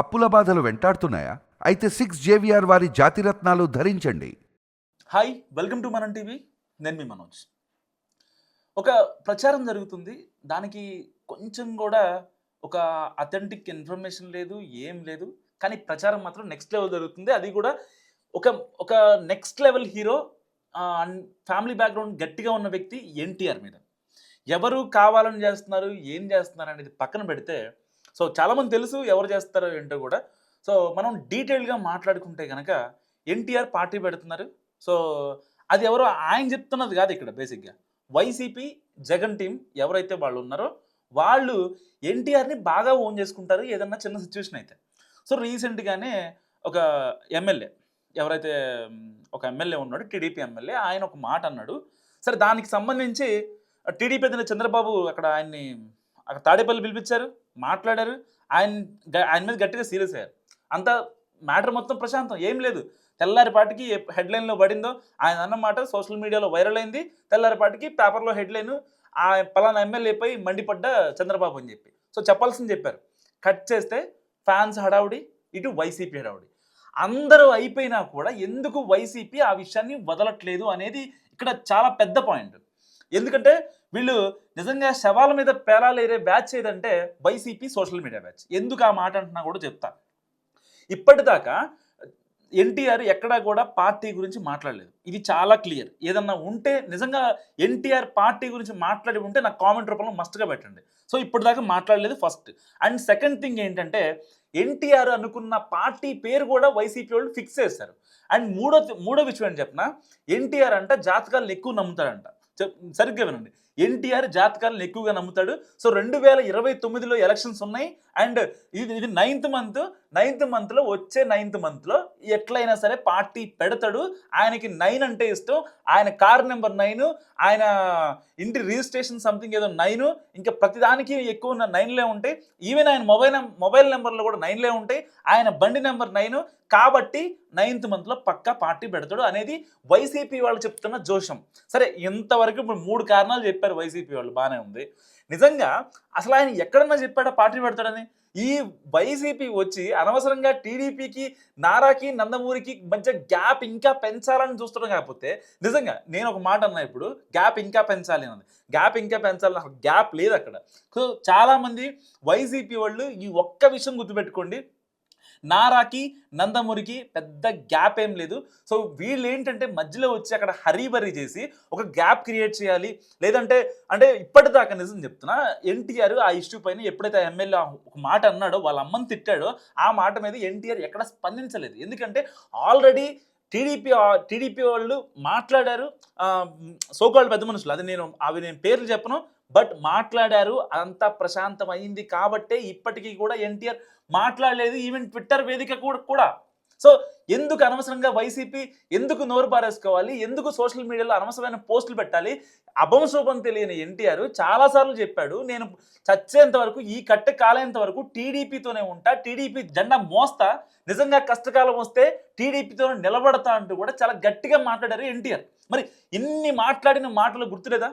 అప్పుల బాధలు వెంటాడుతున్నాయా? అయితే సిక్స్ జేవిఆర్ వారి జాతిరత్నాలు ధరించండి. Hi welcome to Manam TV నేను మీ మనోజ్. ఒక ప్రచారం జరుగుతుంది. దానికి కొంచెం కూడా ఒక అథెంటిక్ ఇన్ఫర్మేషన్ లేదు ఏం లేదు. కానీ ప్రచారం మాత్రం నెక్స్ట్ లెవెల్ జరుగుతుంది. అది కూడా ఒక ఒక next level hero and family background గట్టిగా ఉన్న వ్యక్తి ఎన్టీఆర్ మీద. ఎవరు కావాలని చేస్తున్నారు ఏం చేస్తున్నారు అనేది పక్కన పెడితే సో చాలామంది తెలుసు ఎవరు చేస్తారో ఏంటో కూడా. సో మనం డీటెయిల్గా మాట్లాడుకుంటే కనుక ఎన్టీఆర్ పార్టీ పెడుతున్నారు. సో అది ఎవరో ఆయన చెప్తున్నది కాదు ఇక్కడ బేసిక్గా. వైసీపీ జగన్ టీం ఎవరైతే వాళ్ళు ఉన్నారో వాళ్ళు ఎన్టీఆర్ని బాగా ఓన్ చేసుకుంటారు ఏదన్నా చిన్న సిచ్యువేషన్ అయితే. సో రీసెంట్గానే ఒక ఎమ్మెల్యే ఎవరైతే ఒక ఎమ్మెల్యే ఉన్నాడు టీడీపీ ఎమ్మెల్యే ఆయన ఒక మాట అన్నాడు. సరే దానికి సంబంధించి టీడీపీ అధిన చంద్రబాబు అక్కడ ఆయన్ని అక్కడ తాడేపల్లి పిలిపించారు. మాట్లాడారు. ఆయన ఆయన మీద గట్టిగా సీరియస్ అయ్యారు. అంత మ్యాటర్ మొత్తం ప్రశాంతం. ఏం లేదు. తెల్లారిపాటికి హెడ్లైన్లో పడిందో ఆయన అన్నమాట సోషల్ మీడియాలో వైరల్ అయింది. తెల్లారిపాటికి పేపర్లో హెడ్లైన్ ఆ పలానా ఎమ్మెల్యేపై మండిపడ్డ చంద్రబాబు అని చెప్పి. సో చెప్పాల్సింది చెప్పారు. కట్ చేస్తే ఫ్యాన్స్ హడావుడి ఇటు వైసీపీ హడావుడి. అందరూ అయిపోయినా కూడా ఎందుకు వైసీపీ ఆ విషయాన్ని వదలట్లేదు అనేది ఇక్కడ చాలా పెద్ద పాయింట్. ఎందుకంటే వీళ్ళు నిజంగా శవాల మీద పేలాలేరే బ్యాచ్ ఏదంటే వైసీపీ సోషల్ మీడియా బ్యాచ్. ఎందుకు ఆ మాట అంటున్నా కూడా చెప్తా. ఇప్పటిదాకా ఎన్టీఆర్ ఎక్కడా కూడా పార్టీ గురించి మాట్లాడలేదు. ఇది చాలా క్లియర్. ఏదన్నా ఉంటే నిజంగా ఎన్టీఆర్ పార్టీ గురించి మాట్లాడి ఉంటే నాకు కామెంట్ రూపంలో మస్ట్గా పెట్టండి. సో ఇప్పటిదాకా మాట్లాడలేదు ఫస్ట్. అండ్ సెకండ్ థింగ్ ఏంటంటే ఎన్టీఆర్ అనుకున్న పార్టీ పేరు కూడా వైసీపీ వాళ్ళు ఫిక్స్ చేశారు. అండ్ మూడో మూడో విషయం ఏంటి చెప్పిన ఎన్టీఆర్ అంట జాతకాలను ఎక్కువ నమ్ముతాడంట. సరిగ్గా వినండి. ఎన్టీఆర్ జాతకాలను ఎక్కువగా నమ్ముతాడు. సో రెండు వేల ఇరవై తొమ్మిదిలో ఎలక్షన్స్ ఉన్నాయి. అండ్ ఇది ఇది నైన్త్ మంత్ నైన్త్ మంత్లో వచ్చే నైన్త్ మంత్లో ఎట్లయినా సరే పార్టీ పెడతాడు. ఆయనకి నైన్ అంటే ఇష్టం. ఆయన కార్ నెంబర్ నైన్ ఆయన ఇంటి రిజిస్ట్రేషన్ సంథింగ్ ఏదో నైన్ ఇంకా ప్రతిదానికి ఎక్కువ ఉన్న నైన్లే ఉంటాయి. ఈవెన్ ఆయన మొబైల్ మొబైల్ నెంబర్లో కూడా నైన్లే ఉంటాయి. ఆయన బండి నెంబర్ నైన్. కాబట్టి నైన్త్ మంత్లో పక్కా పార్టీ పెడతాడు అనేది వైసీపీ వాళ్ళు చెప్తున్న జోషం. సరే ఇంతవరకు ఇప్పుడు మూడు కారణాలు చెప్పారు వైసీపీ వాళ్ళు. బాగానే ఉంది. నిజంగా అసలు ఆయన ఎక్కడన్నా చెప్పాడా పార్టీ పెడతాడని? ఈ వైసీపీ వచ్చి అనవసరంగా టీడీపీకి నారాకి నందమూరికి మధ్య గ్యాప్ ఇంకా పెంచాలని చూస్తున్నాం. కాకపోతే నిజంగా నేను ఒక మాట అన్నా ఇప్పుడు గ్యాప్ ఇంకా పెంచాలి అన్నది గ్యాప్ ఇంకా పెంచాలని అసలు గ్యాప్ లేదు అక్కడ. సో చాలామంది వైసీపీ వాళ్ళు ఈ ఒక్క విషయం గుర్తుపెట్టుకోండి. నారాకి నందమూరికి పెద్ద గ్యాప్ ఏం లేదు. సో వీళ్ళు ఏంటంటే మధ్యలో వచ్చి అక్కడ హరీబరీ చేసి ఒక గ్యాప్ క్రియేట్ చేయాలి. లేదంటే అంటే ఇప్పటిదాకా నిజం చెప్తున్నా ఎన్టీఆర్ ఆ ఇష్యూ పైన ఎప్పుడైతే ఎమ్మెల్యే ఒక మాట అన్నాడో వాళ్ళ అమ్మని తిట్టాడో ఆ మాట మీద ఎన్టీఆర్ ఎక్కడ స్పందించలేదు. ఎందుకంటే ఆల్రెడీ టీడీపీ టీడీపీ వాళ్ళు మాట్లాడారు. సోకాళ్ళు పెద్ద మనుషులు. అది నేను అవి నేను పేర్లు చెప్పను. బట్ మాట్లాడారు అంతా ప్రశాంతం అయింది కాబట్టే ఇప్పటికీ కూడా ఎన్టీఆర్ మాట్లాడలేదు ఈవెన్ ట్విట్టర్ వేదిక కూడా కూడా. సో ఎందుకు అనవసరంగా వైసీపీ ఎందుకు నోరు పారేసుకోవాలి ఎందుకు సోషల్ మీడియాలో అనవసరమైన పోస్టులు పెట్టాలి? అభంశోభం తెలియని ఎన్టీఆర్ చాలాసార్లు చెప్పాడు నేను చచ్చేంత వరకు ఈ కట్టె కాలేంత వరకు టీడీపీతోనే ఉంటా టీడీపీ జెండా మోస్తా నిజంగా కష్టకాలం వస్తే టీడీపీతో నిలబడతా అంటూ కూడా చాలా గట్టిగా మాట్లాడారు ఎన్టీఆర్. మరి ఇన్ని మాట్లాడిన మాటలు గుర్తులేదా?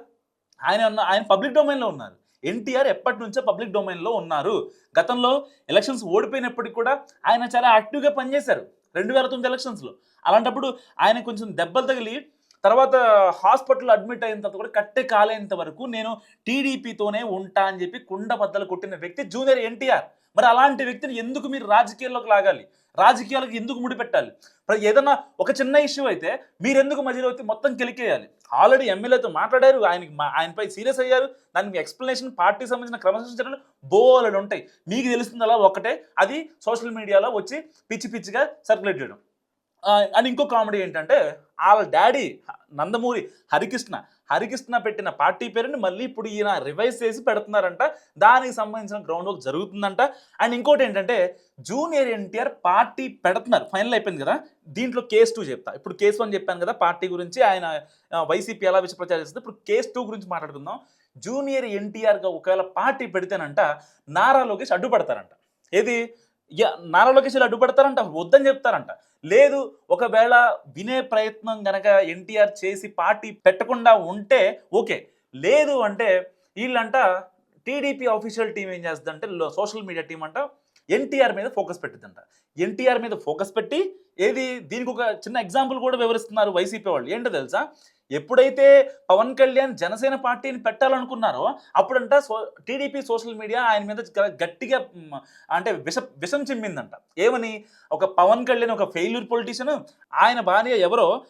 ఆయన ఉన్న ఆయన పబ్లిక్ డొమైన్లో ఉన్నారు. ఎన్టీఆర్ ఎప్పటి నుంచో పబ్లిక్ డొమైన్లో ఉన్నారు. గతంలో ఎలక్షన్స్ ఓడిపోయినప్పటికీ కూడా ఆయన చాలా యాక్టివ్గా పనిచేశారు. రెండు వేల తొమ్మిది ఎలక్షన్స్లో అలాంటప్పుడు ఆయన కొంచెం దెబ్బలు తగిలి తర్వాత హాస్పిటల్ అడ్మిట్ అయిన తర్వాత కూడా కట్టె కాలేంత వరకు నేను టీడీపీతోనే ఉంటా అని చెప్పి కుండ బద్దలు కొట్టిన వ్యక్తి జూనియర్ ఎన్టీఆర్. మరి అలాంటి వ్యక్తిని ఎందుకు మీరు రాజకీయాల్లోకి లాగాలి? రాజకీయాలకు ఎందుకు ముడిపెట్టాలి ఏదైనా ఒక చిన్న ఇష్యూ అయితే మీరు ఎందుకు మధ్యలో వచ్చి మొత్తం కెలికేయాలి? ఆల్రెడీ ఎమ్మెల్యేతో మాట్లాడారు ఆయనకి మా- ఆయనపై సీరియస్ అయ్యారు. దానికి ఎక్స్ప్లెనేషన్ పార్టీకి సంబంధించిన క్రమశిక్షణలు బోలెడు ఉంటాయి. మీకు తెలుస్తుంది అలా ఒకటే. అది సోషల్ మీడియాలో వచ్చి పిచ్చి పిచ్చిగా సర్క్యులేట్ చేయడం. అండ్ ఇంకో కామెడీ ఏంటంటే వాళ్ళ డాడీ నందమూరి హరికృష్ణ హరికృష్ణ పెట్టిన పార్టీ పేరుని మళ్ళీ ఇప్పుడు ఈయన రివైజ్ చేసి పెడుతున్నారంట. దానికి సంబంధించిన గ్రౌండ్ వర్క్ జరుగుతుందంట. అండ్ ఇంకోటి ఏంటంటే జూనియర్ ఎన్టీఆర్ పార్టీ పెడుతున్నారు. ఫైనల్ అయిపోయింది కదా? దీంట్లో కేస్ టూ చెప్తా. ఇప్పుడు కేసు వన్ చెప్పాను కదా పార్టీ గురించి. ఆయన వైసీపీ ఎలా విష ప్రచారం చేస్తుంది ఇప్పుడు కేస్ టూ గురించి మాట్లాడుకుందాం. జూనియర్ ఎన్టీఆర్గా ఒకవేళ పార్టీ పెడితేనంట నారా లోకేష్ అడ్డుపడతారంట. ఏది? నారా లోకేష్ ఇలా అడ్డుపడతారంట వద్దని చెప్తారంట. లేదు ఒకవేళ వినే ప్రయత్నం గనక ఎన్టీఆర్ చేసి పార్టీ పెట్టకుండా ఉంటే ఓకే. లేదు అంటే వీళ్ళంట టీడీపీ ఆఫీషియల్ టీం ఏం చేస్తుందంటే సోషల్ మీడియా టీం అంట ఎన్టీఆర్ మీద ఫోకస్ పెట్టిందంట. ఎన్టీఆర్ మీద ఫోకస్ పెట్టి ఏది దీనికి ఒక చిన్న ఎగ్జాంపుల్ కూడా వివరిస్తున్నారు వైసీపీ వాళ్ళు. ఏంటో తెలుసా? ఎప్పుడైతే పవన్ కళ్యాణ్ జనసేన పార్టీని పెట్టాలనుకున్నారో అప్పుడంట సో టీడీపీ సోషల్ మీడియా ఆయన మీద గట్టిగా అంటే విష విషం చిమ్మిందంట. ఏమని? ఒక పవన్ కళ్యాణ్ ఒక ఫెయిల్యూర్ పొలిటీషియన్ ఆయన భార్య ఎవరో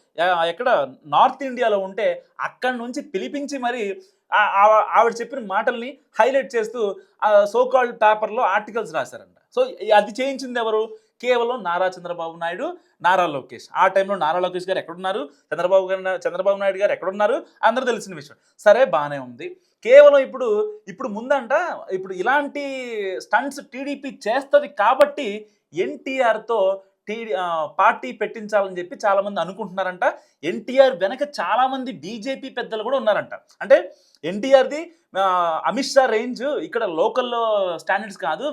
ఎక్కడ నార్త్ ఇండియాలో ఉంటే అక్కడి నుంచి పిలిపించి మరి ఆ- ఆవిడ చెప్పిన మాటల్ని హైలైట్ చేస్తూ సోకాల్డ్ పేపర్లో ఆర్టికల్స్ రాశారంట. సో అది చేయించింది ఎవరు? కేవలం నారా చంద్రబాబు నాయుడు నారా లోకేష్. ఆ టైంలో నారా లోకేష్ గారు ఎక్కడున్నారు? చంద్రబాబు గారు చంద్రబాబు నాయుడు గారు ఎక్కడున్నారు? అందరూ తెలిసిన విషయం. సరే బాగానే ఉంది. కేవలం ఇప్పుడు ఇప్పుడు ముందంట ఇప్పుడు ఇలాంటి స్టంట్స్ టీడీపీ చేస్తుంది కాబట్టి ఎన్టీఆర్తో టీ పార్టీ పెట్టించాలని చెప్పి చాలా మంది అనుకుంటున్నారంట. ఎన్టీఆర్ వెనక చాలా మంది బీజేపీ పెద్దలు కూడా ఉన్నారంట. అంటే ఎన్టీఆర్ది అమిత్ షా రేంజ్ ఇక్కడ లోకల్లో స్టాండర్డ్స్ కాదు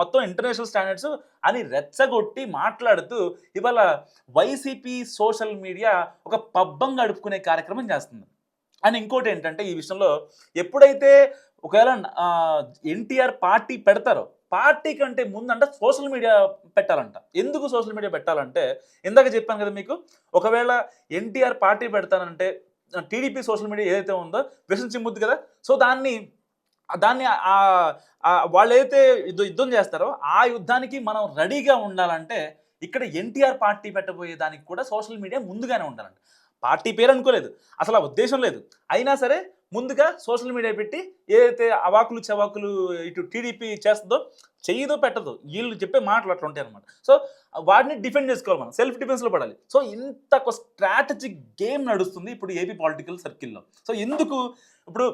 మొత్తం ఇంటర్నేషనల్ స్టాండర్డ్స్ అని రెచ్చగొట్టి మాట్లాడుతూ ఇవాళ వైసీపీ సోషల్ మీడియా ఒక పబ్బం గడుపుకునే కార్యక్రమం చేస్తుంది. అండ్ ఇంకోటి ఏంటంటే ఈ విషయంలో ఎప్పుడైతే ఒకవేళ ఎన్టీఆర్ పార్టీ పెడతారో పార్టీ కంటే ముందంట సోషల్ మీడియా పెట్టాలంట. ఎందుకు సోషల్ మీడియా పెట్టాలంటే ఇందాక చెప్పాను కదా మీకు ఒకవేళ ఎన్టీఆర్ పార్టీ పెడతానంటే టీడీపీ సోషల్ మీడియా ఏదైతే ఉందో విషం కదా సో దాన్ని దాన్ని వాళ్ళు ఏదైతే యుద్ధం చేస్తారో ఆ యుద్ధానికి మనం రెడీగా ఉండాలంటే ఇక్కడ ఎన్టీఆర్ పార్టీ పెట్టబోయే దానికి కూడా సోషల్ మీడియా ముందుగానే ఉండాలంట. పార్టీ పేరు అనుకోలేదు. అసలు ఆ ఉద్దేశం లేదు. అయినా సరే ముందుగా సోషల్ మీడియా పెట్టి ఏదైతే అవాకులు చవాకులు ఇటు టీడీపీ చేస్తుందో చెయ్యదో పెట్టదో వీళ్ళు చెప్పే మాటలు అట్లా ఉంటాయి అనమాట సో వాటిని డిఫెండ్ చేసుకోవాలి మనం. సెల్ఫ్ డిఫెన్స్లో పడాలి. సో ఇంత ఒక స్ట్రాటజిక్ గేమ్ నడుస్తుంది ఇప్పుడు ఏపీ పొలిటికల్ సర్కిల్లో సో ఎందుకు? ఇప్పుడు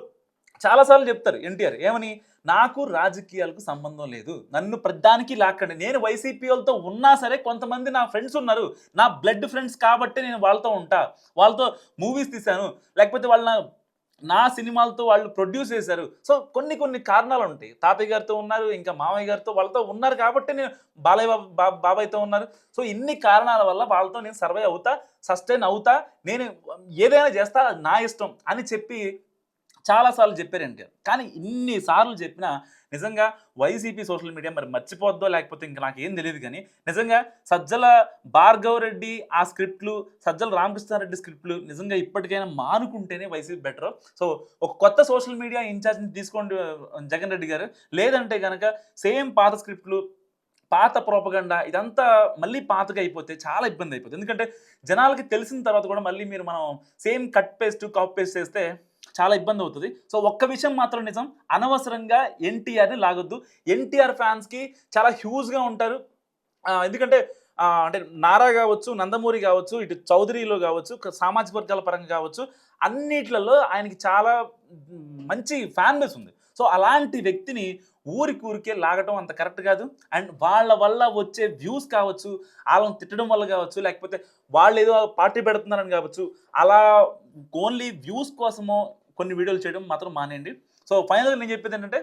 చాలాసార్లు చెప్తారు ఎన్టీఆర్ ఏమని? నాకు రాజకీయాలకు సంబంధం లేదు. నన్ను ప్రధానికి లాక్కండి. నేను వైసీపీ వాళ్ళతో ఉన్నా సరే కొంతమంది నా ఫ్రెండ్స్ ఉన్నారు. నా బ్లడ్ ఫ్రెండ్స్ కాబట్టి నేను వాళ్ళతో ఉంటా. వాళ్ళతో మూవీస్ తీశాను. లేకపోతే వాళ్ళ నా- సినిమాలతో వాళ్ళు ప్రొడ్యూస్ చేశారు. సో కొన్ని కొన్ని కారణాలు ఉంటాయి. తాతయ్య గారితో ఉన్నారు ఇంకా మామయ్య గారితో వాళ్ళతో ఉన్నారు కాబట్టి నేను బాలయ్య బాబు- బాబాయ్తో ఉన్నారు. సో ఇన్ని కారణాల వల్ల వాళ్ళతో నేను సర్వే అవుతా సస్టైన్ అవుతా నేను ఏదైనా చేస్తా అది నా ఇష్టం అని చెప్పి చాలాసార్లు చెప్పారు ఎన్టీఆర్. కానీ ఇన్నిసార్లు చెప్పినా నిజంగా వైసీపీ సోషల్ మీడియా మరి మర్చిపోద్దో లేకపోతే ఇంకా నాకు ఏం తెలియదు కానీ నిజంగా సజ్జల భార్గవ్ రెడ్డి ఆ స్క్రిప్ట్లు సజ్జల రామకృష్ణారెడ్డి స్క్రిప్ట్లు నిజంగా ఇప్పటికైనా మానుకుంటేనే వైసీపీ బెటర్ సో ఒక కొత్త సోషల్ మీడియా ఇన్ఛార్జ్ని తీసుకోండి జగన్ రెడ్డి గారు. లేదంటే కనుక సేమ్ పాత స్క్రిప్ట్లు పాత ప్రోపగండ ఇదంతా మళ్ళీ పాతగా అయిపోతే చాలా ఇబ్బంది అయిపోతుంది. ఎందుకంటే జనాలకి తెలిసిన తర్వాత కూడా మళ్ళీ మీరు మనం same cut paste copy paste చేస్తే చాలా ఇబ్బంది అవుతుంది. సో ఒక్క విషయం మాత్రం నిజం. అనవసరంగా ఎన్టీఆర్ని లాగొద్దు. ఎన్టీఆర్ ఫ్యాన్స్కి చాలా హ్యూజ్గా ఉంటారు. ఎందుకంటే అంటే నారా కావచ్చు నందమూరి కావచ్చు ఇటు చౌదరిలో కావచ్చు సామాజిక వర్గాల పరంగా కావచ్చు అన్నిట్లలో ఆయనకి చాలా మంచి ఫ్యాన్ బేస్ ఉంది. సో అలాంటి వ్యక్తిని ఊరికి ఊరికే లాగటం అంత కరెక్ట్ కాదు. అండ్ వాళ్ళ వల్ల వచ్చే వ్యూస్ కావచ్చు వాళ్ళని తిట్టడం వల్ల కావచ్చు లేకపోతే వాళ్ళు ఏదో పార్టీ పెడుతున్నారని కావచ్చు అలా ఓన్లీ వ్యూస్ కోసమో కొన్ని వీడియోలు చేయడం మాత్రం మానేయండి. సో ఫైనల్గా నేను చెప్పేది ఏంటంటే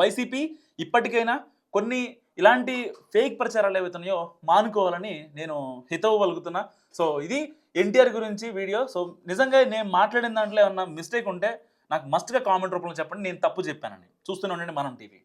వైసీపీ ఇప్పటికైనా కొన్ని ఇలాంటి ఫేక్ ప్రచారాలు ఏవైతున్నాయో మానుకోవాలని నేను హితవు పలుకుతున్నా. సో ఇది ఎన్టీఆర్ గురించి వీడియో. సో నిజంగా నేను మాట్లాడిన దాంట్లో ఏమన్నా మిస్టేక్ ఉంటే నాకు మస్ట్గా కామెంట్ రూపంలో చెప్పండి. నేను తప్పు చెప్పానని చూస్తూనే ఉండండి మనం టీవీ.